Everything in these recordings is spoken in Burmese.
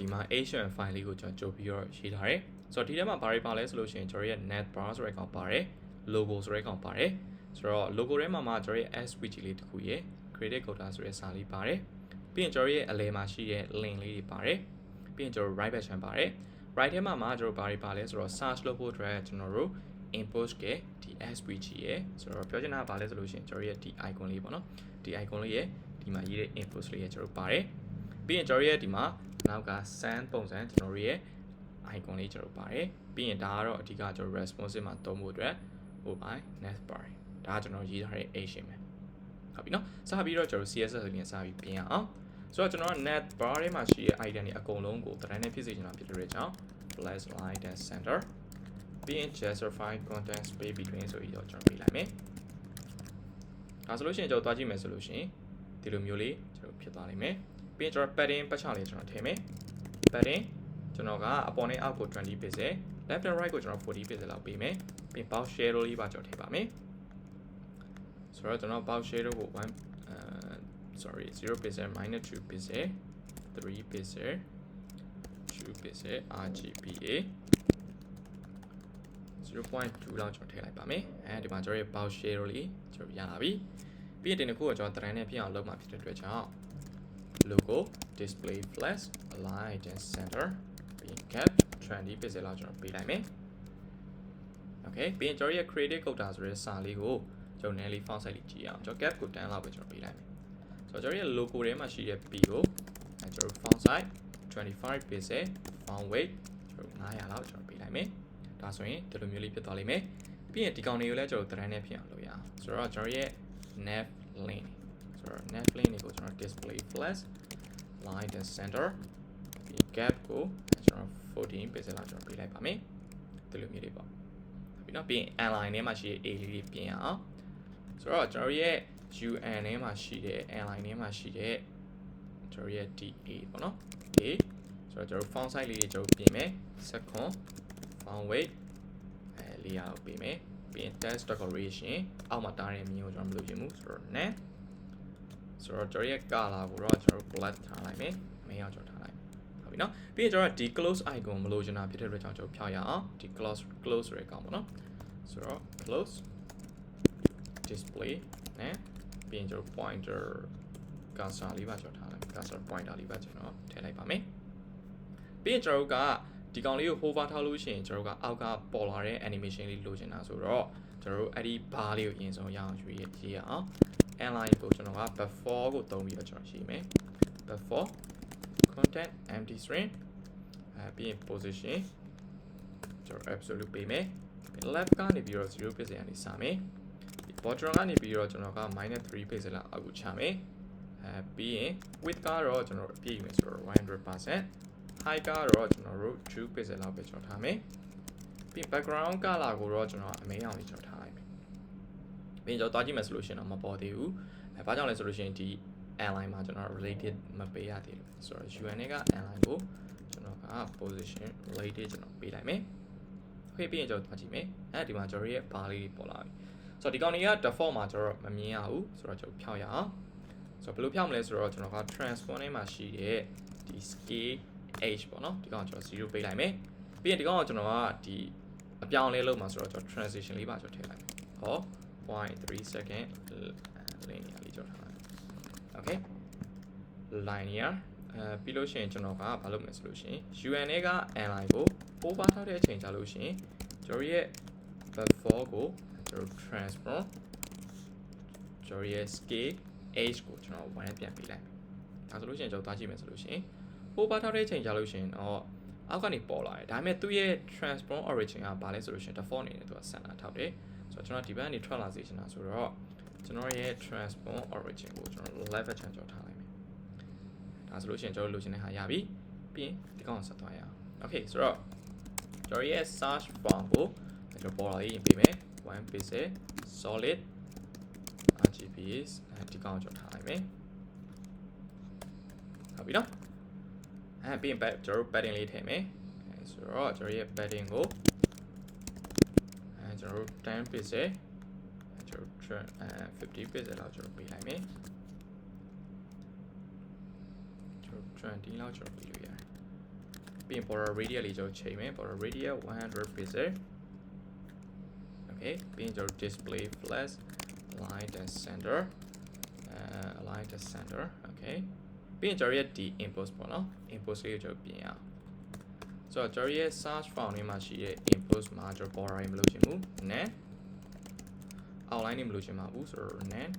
ဒီမှာ HTML file လေးကိုကျွန်တော်ကြိုပြီးတော့ရေးထားတယ်ဆိုတော့ဒီထဲမှာဘာတွေပါလဲဆိုလို့ရှိရင်ကျွန်တော်ရဲ့ net bar ဆိုတဲ့ကောင်ပါတယ် logo ဆိုတဲ့ကောင်ပါတယ်ဆိုတော့ logo ထဲမှာမှကျွန်တော်ရဲ့ SVG လေးတစ်ခုရယ် creative quota ဆိုတဲ့စာလေးပါတယ်ပြီးရင်ကျွန်တော်ရဲ့အလဲမှာရှိတဲ့ link လေးတွေပါတယ်ပြီးရင်ကျွန်တော် right back ချမ်းပါတယ် right ထဲမှာမှကျွန်တော်ဘာတွေပါလဲဆိုတော့ search လုပ်ဖို့အတွက်ကျွန်တော်တို့ import ကဒီ SVG ရယ်ဆိုတော့ပြောချင်တာကဘာလဲဆိုလို့ရှိရင်ကျွန်တော်ရဲ့ဒီ icon လေးပေါ့နော်ဒီ icon လေးရယ်ဒီမှာရေးတဲ့ import လေးရယ်ကျွန်တော်ပါတယ် ပြီးရင်ကျွန်တော်ရဲ့ဒီမှာနောက်က send ပုံစံကျွန်တော်ရဲ့ icon လေးကျွန်တော်ပါတယ်ပြီးရင်ဒါကတော့အဓိကကျွန်တော် responsive မှာသုံးဖို့အတွက်ဟိုပါ net bar ဒါကကျွန်တော်ရေးထားတဲ့ action ပဲဟုတ်ပြီနော်စပြီးတော့ကျွန်တော် CSS လေးနဲ့စပြီးပြင်ရအောင်ဆိုတော့ကျွန်တော် net bar ထဲမှာရှိတဲ့ item တွေအကုန်လုံးကိုတိုင်းနဲ့ဖြစ်စေချင်တာဖြစ်တဲ့အတွက်ကြောင့် plus line and center ပြီးရင် justify content space between ဆိုပြီးတော့ကျွန်တော်ပေးလိုက်မယ်ဒါဆိုလို့ရှိရင်ကျွန်တော်တွားကြည့်မယ်ဆိုလို့ရှိရင်ဒီလိုမျိုးလေးကျွန်တော်ဖြစ်သွားနိုင်မယ် ပြီးရင်ကျွန်တော် padding ပတ်ချလေးကျွန်တော်ထည့်မယ် padding ကျွန်တော်ကအပေါ်နဲ့အောက်ကို20 pixel left and right ကိုကျွန်တော်40 pixel လောက်ပေးမယ်ပြီး box share လေးပါကျွန်တော်ထည့်ပါမယ်ဆိုတော့ကျွန်တော် box share ကို1 uh sorry 0 pixel minus 2 pixel 3 pixel 2 pixel RGBA 0.2လောက်ကျွန်တော်ထည့်လိုက်ပါမယ်အဲဒီမှာကျွန်တော်ရဲ့ box share လေးကျွန်တော်ရလာပြီပြီးရင်ဒီတစ်ခုကိုကျွန်တော်တရန်နဲ့ဖြစ်အောင်လုပ်မှာဖြစ်တဲ့အတွက်ကြောင့် logo display flash align and center ပြီးရင် cap 20 pixel လောက်ကျွန်တော်ပေးလိုက်မယ် okay ပြီးရင်ကျွန်တော်ရဲ့ creative quota ဆိုတဲ့စာလေးကိုကျွန်တော် nearly font size လေးကြည့်အောင်ကျွန်တော် cap ကို10လောက်ပဲကျွန်တော်ပေးလိုက်မယ်ဆိုတော့ကျွန်တော်ရဲ့ logo ထဲမှာရှိတဲ့ p ကိုအဲကျွန်တော် font size 25 pixel font weight ကျွန်တော်900လောက်ကျွန်တော်ပေးလိုက်မယ်ဒါဆိုရင်ဒီလိုမျိုးလေးဖြစ်သွားလိမ့်မယ်ပြီးရင်ဒီကောင်တွေကိုလည်းကျွန်တော် trend နဲ့ဖြစ်အောင်လုပ်ရအောင်ဆိုတော့ကျွန်တော်ရဲ့ nav link ဆိုတော့ nav link တွေကိုကျွန်တော် display flash line and center ဒီ gap ကိုကျွန်တော်14 pixel လောက်ကျွန်တော်ပေးလိုက်ပါမယ်ဒီလိုမျိုးလေးပေါ့ပြီးတော့ပြီးရင် align ထဲမှာရှိတဲ့ a လေးတွေပြင်အောင်ဆိုတော့ကျွန်တော်ရဲ့ UN ထဲမှာရှိတဲ့ align ထဲမှာရှိတဲ့ကျွန်တော်ရဲ့ DA ပေါ့နော် A ဆိုတော့ကျွန်တော် font size လေးတွေကျွန်တော်ပြင်မယ် second font weight အဲလေးရအောင်ပြင်မယ်ပြီးရင် text decoration အောက်မှာတားတဲ့မြင်ကိုကျွန်တော်မလုပ်ချင်ဘူးဆိုတော့ net ဆိုတော့ကျွန်တော်ရဲ့ color ကိုတော့ကျွန်တော် black ထားလိုက်မယ်မင်းအောင်ကျွန်တော်ထားလိုက်ဟုတ်ပြီနော်ပြီးရင်ကျွန်တော်ဒီ close icon မလိုချင်တာဖြစ်တဲ့အတွက်ကြောင့်ကျွန်တော်ဖြောက်ရအောင်ဒီ close close ဆိုတဲ့ကောင်ပေါ့နော်ဆိုတော့ close display နဲ့ပြီးရင်ကျွန်တော် pointer cursor လေးပါကျွန်တော်ထားလိုက် cursor pointer လေးပါကျွန်တော်ထည့်လိုက်ပါမယ်ပြီးရင်ကျွန်တော်တို့ကဒီကောင်လေးကို hover ထားလို့ရှိရင်ကျွန်တော်တို့ကအောက်ကပေါ်လာတဲ့ animation လေးလိုချင်တာဆိုတော့ကျွန်တော်တို့အဲ့ဒီ bar လေးကိုအရင်ဆုံးရအောင်ရွေးရေးရအောင် align ကိုကျွန်တော်က before ကိုသုံးပြီးတော့ကျွန်တော်ရှိမယ် before content empty string အဲပြီးရင် position ကျွန်တော် absolute ပေးမယ် left ကနေပြီးတော့0 pixel ကနေစမယ် bottom ကနေပြီးတော့ကျွန်တော်က -3 pixel လောက်အောက်ကိုချမယ်အဲပြီးရင် width ကတော့ကျွန်တော်အပြည့်ယူမယ်ဆိုတော့100% height ကတော့ကျွန်တော်တို့2 pixel လောက်ပဲကျွန်တော်ထားမယ်ပြီး background color ကိုတော့ကျွန်တော်အမေးအောင်လေးကျွန်တော်ထားလိုက် မယ်ပြီးရင်ကျွန်တော်တွားကြည့်မယ်ဆိုလို့ရှိရင်တော့မပေါ်သေးဘူးအဲဘာကြောင့်လဲဆိုလို့ရှိရင်ဒီ align မှာကျွန်တော် related မပေးရသေးလို့ဆိုတော့ UN က align ကိုကျွန်တော်က position related ကျွန်တော်ပေးလိုက်မယ်ခွေးပြီးရင်ကျွန်တော်တွားကြည့်မယ်အဲဒီမှာကျွန်တော်ရဲ့ bar လေးပေါ်လာပြီဆိုတော့ဒီကောင်တွေက default မှာကျွန်တော်မမြင်ရဘူးဆိုတော့ကျွန်တော်ဖြောက်ရအောင်ဆိုတော့ဘယ်လိုဖြောက်မလဲဆိုတော့ကျွန်တော်က transform ထဲမှာရှိတဲ့ဒီ scale h ပေါ့နော်ဒီကောင်ကျွန်တော်0ပေးလိုက်မယ်ပြီးရင်ဒီကောင်ကကျွန်တော်ကဒီအပြောင်းလဲလုပ်မှာဆိုတော့ကျွန်တော် transition လေးပါကျွန်တော်ထည့်လိုက်မယ်ဟော 0.3 second linear လေးကျွန်တော်ထားလိုက် okay linear အဲပြီးလို့ရှိရင်ကျွန်တော်ကဘာလုပ်မလဲဆိုလို့ရှိရင် UN က align ကို over ထားတဲ့အချိန်ကြာလို့ရှိရင်ကျွန်တော်ရဲ့ before ကိုကျွန်တော် transform ကျွန်တော်ရဲ့ scale h ကိုကျွန်တော်1ပြန်ပေးလိုက်ဒါဆိုလို့ရှိရင်ကျွန်တော်သွားကြည့်မယ်ဆိုလို့ရှိရင် over ထားတဲ့အချိန်ကြာလို့ရှိရင်တော့အောက်ကနေပေါ်လာတယ်ဒါပေမဲ့သူ့ရဲ့ transform origin ကဘာလဲဆိုလို့ရှိရင် default အနေနဲ့သူက center ထောက်တယ် ဆိုတော့ကျွန်တော်ဒီဘက်ကနေထွက်လာစေချင်တာဆိုတော့ကျွန်တော်ရဲ့ transform origin ကိုကျွန်တော် level ချန်ကျော်ထားလိုက်မယ်ဒါဆိုလို့ရှိရင်ကျွန်တော်လိုချင်တဲ့ဟာရပြီပြီးရင်ဒီကောင်ဆက်သွားရအောင် okay ဆိုတော့ကျွန်တော်ရဲ့ search form ကိုကျွန်တော်ပေါ်လာရေးပြင်ပေးမယ်1 pixel solid RGBs ဒီကောင်ကျွန်တော်ထားလိုက်မယ်ဟုတ်ပြီနော်အဲပြီးရင် back ကျွန်တော်တို့ padding လေးထည့်မယ်အဲဆိုတော့ကျွန်တော်ရဲ့ padding ကိုအဲ ကျွန်တော်တို့10 pixel ကျွန်တော်အဲ50 pixel လောက်ကျွန်တော်ပေးလိုက်မယ်ကျွန်တော်20လောက်ကျွန်တော်ပေးလို့ရတယ် ပြီးရင် border radius လေးကျွန်တော်ချိန်မယ် border radius 100 pixel okay ပြီးရင်ကျွန်တော် display flash align the center uh, align the center okay ပြီးရင်ကျွန်တော်ရဲ့ဒီ input ပေါ့နော် input လေးကိုကျွန်တော်ပြင်ရအောင် ဆိုတော့ကျွန်တော်ရဲ့ search file ထဲမှာရှိတဲ့ input မှာကျွန်တော် border မလို့ချင်ဘူး nan outline နေမလို့ချင်ပါဘူးဆိုတော့ nan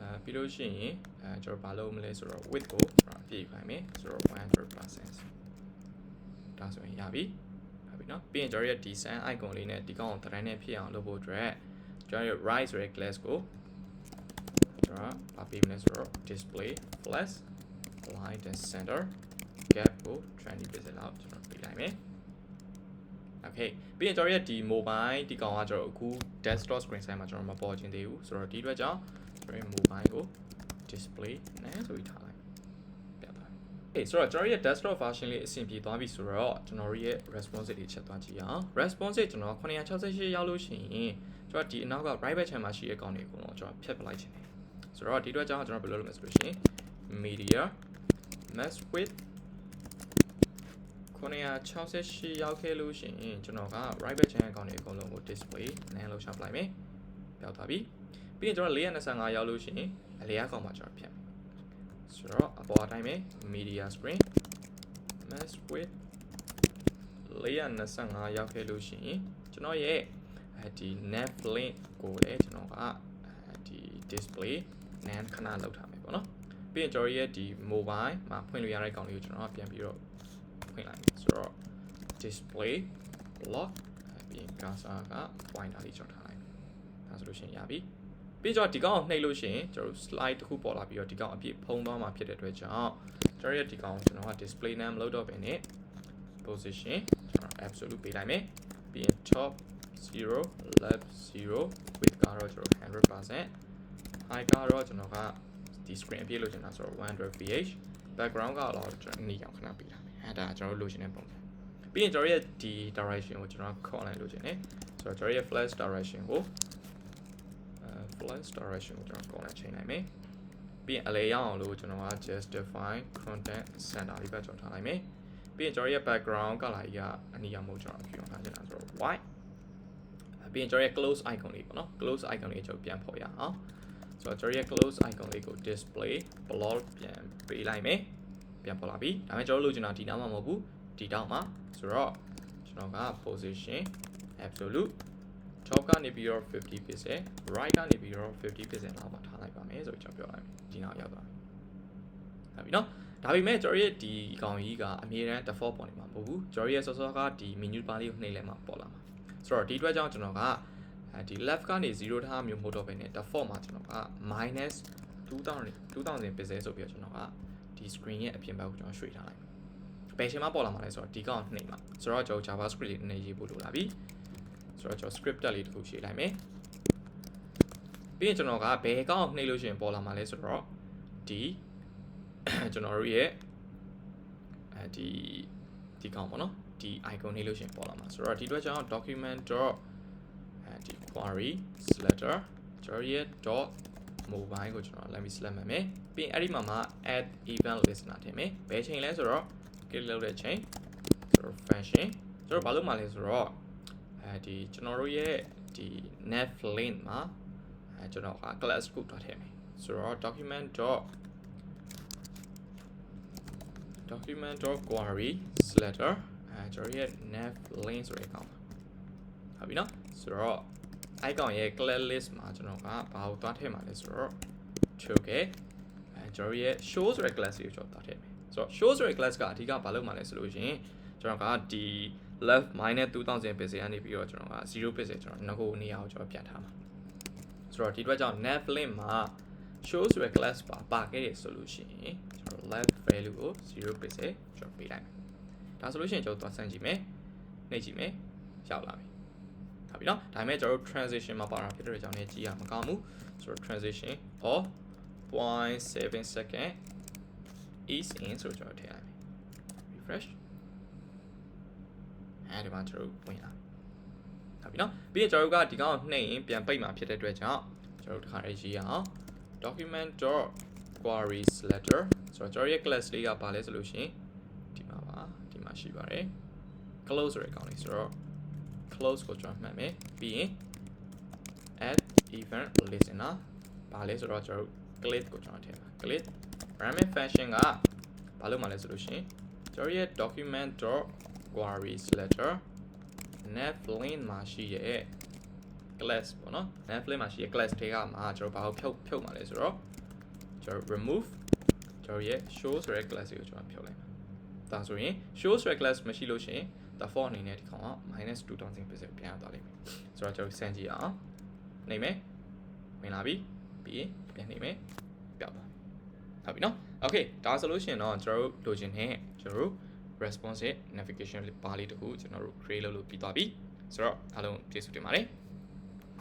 အဲပြီးလို့ရှိရင်အဲကျွန်တော်ဘာလုပ်မလဲဆိုတော့ width ကိုကျွန်တော်အပြည့်ခိုင်းမယ်ဆိုတော့100%ဒါဆိုရင်ရပြီဟုတ်ပြီเนาะပြီးရင်ကျွန်တော်ရဲ့ဒီ sun icon လေးနဲ့ဒီကောင်ကို terrain နဲ့ဖြစ်အောင်လုပ်ဖို့အတွက်ကျွန်တော်ရဲ့ right ဆိုတဲ့ class ကိုကျွန်တော်ဘာပေးမလဲဆိုတော့ display flash line and center gap ကို20%လောက်ကျွန်တော် ပေးလိုက်မယ် okay ပြီးရင်ကျွန်တော်ရဲ့ဒီ mobile ဒီကောင်ကကျွန်တော်အခု desktop screen size မှာကျွန်တော်မပေါ်ချင်သေးဘူးဆိုတော့ဒီအတွက်ကြောင့်ကျွန်တော်ရဲ့ mobile ကို display နဲ့ဆိုပြီးထားလိုက်ပြပါအေးဆိုတော့ကျွန်တော်ရဲ့ desktop version လေးအဆင်ပြေသွားပြီဆိုတော့ကျွန်တော်ရဲ့ response တွေချက်သွားကြည့်အောင် response ကျွန်တော်968ရောက်လို့ရှိရင်ကျွန်တော်ဒီအနောက်က right back channel မှာရှိတဲ့ကောင်တွေအကုန်လုံးကျွန်တော်ဖြတ်ပလိုက်ချင်တယ်ဆိုတော့ဒီအတွက်ကြောင့်ကျွန်တော်ဘယ်လိုလုပ်မလဲဆိုလို့ရှိရင် media mass width 968ရောက်ခဲ့လို့ရှိရင်ကျွန်တော်က right back channel ကောင်တွေအကုန်လုံးကို display နဲ့လှုပ်ရှားပလိုက်မယ်ပြောက်သွားပြီပြီးရင်ကျွန်တော်425ရောက်လို့ရှိရင်အလေအကောင်မှာကျွန်တော်ဖြတ်မယ်ဆိုတော့အပေါ်အတိုင်းပဲ media screen mass width 425ရောက်ခဲ့လို့ရှိရင်ကျွန်တော်ရဲ့အဲဒီ nav link ကိုလည်းကျွန်တော်ကအဲဒီ display နဲ့ခဏလောက်ထားမယ်ပေါ့နော်ပြီးရင်ကျွန်တော်ရဲ့ဒီ mobile မှာဖွင့်လို့ရတဲ့ကောင်လေးကိုကျွန်တော်ပြန်ပြီးတော့ ဖွင့်လိုက်မယ်ဆိုတော့ display block ပြီးရင် cursor က pointer လေးကျော်ထားလိုက်ဒါဆိုလို့ရှိရင်ရပြီပြီးတော့ဒီကောင်ကိုနှိပ်လို့ရှိရင်ကျွန်တော် slide တစ်ခုပေါ်လာပြီးတော့ဒီကောင်အပြည့်ဖုံးသွားမှာဖြစ်တဲ့အတွက်ကြောင့်ကျွန်တော်ရဲ့ဒီကောင်ကိုကျွန်တော်က display name မလုပ်တော့ဘဲနဲ့ position ကျွန်တော် absolute ပေးလိုက်မယ်ပြီးရင် top 0 left 0 width ကတော့ကျွန်တော်100% height ကတော့ကျွန်တော်ကဒီ screen အပြည့်လို့ချင်တာဆိုတော့ 100 ph background ကတော့ကျွန်တော်နေအောင်ခဏပေးထားမယ် အဲဒါကျွန်တော်တို့လိုချင်တဲ့ပုံစံပြီးရင်ကျွန်တော်ရဲ့ဒီ direction ကိုကျွန်တော်ခေါ်လိုက်လို့ချင်တယ်ဆိုတော့ကျွန်တော်ရဲ့ flash direction ကိုအဲ flash direction ကိုကျွန်တော်ခေါ်လိုက်ချိန်လိုက်မယ်ပြီးရင်အလဲရအောင်လို့ကျွန်တော်က justify content center လေးပဲကျွန်တော်ထားလိုက်မယ်ပြီးရင်ကျွန်တော်ရဲ့ background color ကြီးကအနီရောင်မို့ကျွန်တော်ပြောင်းထားချင်တာဆိုတော့ white ပြီးရင်ကျွန်တော်ရဲ့ close icon လေးပေါ့နော် close icon လေးကျွန်တော်ပြန်ဖော်ရအောင်ဆိုတော့ကျွန်တော်ရဲ့ close icon လေးကို display block ပြန်ပေးလိုက်မယ် ပြန်ပေါ်လာပြီဒါပေမဲ့ကျွန်တော်လိုချင်တာဒီနားမှာမဟုတ်ဘူးဒီတောက်မှာဆိုတော့ကျွန်တော်က position absolute top ကနေပြီးတော့50% right ကနေပြီးတော့50%လောက်မှာထားလိုက်ပါမယ်ဆိုတော့ကျွန်တော်ပြောလိုက်မယ်ဒီနောက်ရောက်သွားပြီဟုတ်ပြီနော်ဒါပေမဲ့ကျွန်တော်ရဲ့ဒီကောင်ကြီးကအမြဲတမ်း default ပေါ်နေမှာမဟုတ်ဘူးကျွန်တော်ရဲ့စောစောကဒီ menu bar လေးကိုနှိပ်လိုက်မှပေါ်လာမှာဆိုတော့ဒီအတွက်ကြောင့်ကျွန်တော်ကအဲဒီ left ကနေ0ထားမျိုးမဟုတ်တော့ဘဲနဲ့ default မှာကျွန်တော်က minus 2000 2000 pixel ဆိုပြီးတော့ကျွန်တော်က ဒီ screen ရဲ့အပြင်ဘက်ကိုကျွန်တော်ရွှေ့ထားလိုက်ဘယ်ချိန်မှပေါ်လာမှာလဲဆိုတော့ဒီကောင်နှိပ်မှာဆိုတော့ကျွန်တော် JavaScript လေးနည်းနည်းရေးဖို့လိုလာပြီဆိုတော့ကျွန်တော် script တက်လေးတစ်ခုရှင်းလိုက်မယ်ပြီးရင်ကျွန်တော်ကဘယ်ကောင်နှိပ်လို့ရှိရင်ပေါ်လာမှာလဲဆိုတော့ဒီကျွန်တော်တို့ရဲ့အဲဒီဒီကောင်ပေါ့နော်ဒီ icon နှိပ်လို့ရှိရင်ပေါ်လာမှာဆိုတော့ဒီအတွက်ကျွန်တော် document dot အဲဒီ query selector ကျွန်တော်ရဲ့ dot mobile ကိုကျွန်တော် let me select မယ်မယ်ပြီးရင်အဲ့ဒီမှာမှာ add event listener ထည့်မယ်ဘယ်ချိန်လဲဆိုတော့ click လုပ်တဲ့ချိန်ဆိုတော့ function ကျွန်တော်ဘာလုပ်မှာလဲဆိုတော့အဲဒီကျွန်တော်တို့ရဲ့ဒီ nav link မှာအဲကျွန်တော်က class ကိုတွားထည့်မယ်ဆိုတော့ document dot document dot query selector အဲကျွန်တော်ရဲ့ nav link ဆိုတဲ့ကောင်ဟုတ်ပြီနော်ဆိုတော့ icon ရဲ့ class list မှာကျွန်တော်ကဘာကိုတွားထည့်မှာလဲဆိုတော့ choke အဲကျွန်တော်ရဲ့ show ဆိုတဲ့ class ကိုကျွန်တော်တွားထည့်မယ်ဆိုတော့ show ဆိုတဲ့ class ကအဓိကဘာလုပ်မှာလဲဆိုလို့ရှိရင်ကျွန်တော်ကဒီ left minus 2000 pixel ကနေပြီးတော့ကျွန်တော်က0 pixel ကျွန်တော်ငကိုနေရာကိုကျွန်တော်ပြန်ထားမှာဆိုတော့ဒီအတွက်ကြောင့် nav link မှာ show ဆိုတဲ့ class ပါပါခဲ့တယ်ဆိုလို့ရှိရင်ကျွန်တော် left value ကို0 pixel ကျွန်တော်ပေးလိုက်မယ်ဒါဆိုလို့ရှိရင်ကျွန်တော်သွားစမ်းကြည့်မယ်နှိပ်ကြည့်မယ်ရောက်လာပြီ ဟုတ်ပြီနော်ဒါပေမဲ့ကျွန်တော်တို့ transition မှာပါတာဖြစ်တဲ့ကြောင့်လည်းကြည့်ရမကောင်းဘူးဆိုတော့ transition of 0.7 second is in ဆိုတော့ကျွန်တော်ထည့်လိုက်မယ် refresh အဲဒီမှာကျွန်တော်တို့ဝင်လာဟုတ်ပြီနော်ပြီးရင်ကျွန်တော်တို့ကဒီကောင်ကိုနှိပ်ရင်ပြန်ပိတ်မှာဖြစ်တဲ့အတွက်ကြောင့်ကျွန်တော်တို့တစ်ခါရေးရအောင် document query selector ဆိုတော့ကျွန်တော်ရဲ့ class လေးကပါလဲဆိုလို့ရှိရင်ဒီမှာပါဒီမှာရှိပါတယ် close ဆိုတဲ့ကောင်လေးဆိုတော့ close ကိုကျွန်တော်မှတ်မယ်ပြီးရင် add event listener ဘာလဲဆိုတော့ကျွန်တော်တို့ click ကိုကျွန်တော်ထည့်ပါ click running function ကဘာလို့မှလဲဆိုလို့ရှိရင်ကျွန်တော်ရဲ့ document.query letter navlin မှာရှိရဲ့ class ပေါ့နော် navlin မှာရှိရဲ့ class တွေကမှာကျွန်တော်ဘာကိုဖြုတ်ဖြုတ်မှာလဲဆိုတော့ကျွန်တော် remove ကျွန်တော်ရဲ့ show ဆိုတဲ့ class ကိုကျွန်တော်ဖြုတ်လိုက်မှာ ဒါဆိုရင် show ဆိုတဲ့ class မရှိလို့ရှိရင် default အနေနဲ့ဒီကောင်က -2000 pixel ပြန်ရသွားလိမ့်မယ်ဆိုတော့ကျွန်တော်စမ်းကြည့်အောင်နေမယ်ဝင်လာပြီပြီးရင်ပြန်နေမယ်ပြောက်သွားဟုတ်ပြီနော် okay ဒါဆိုလို့ရှိရင်တော့ကျွန်တော်တို့လိုချင်တဲ့ကျွန်တော်တို့ responsive navigation bar လေးတစ်ခုကျွန်တော်တို့ create လုပ်လို့ပြီးသွားပြီဆိုတော့အားလုံးကျေးဇူးတင်ပါတယ်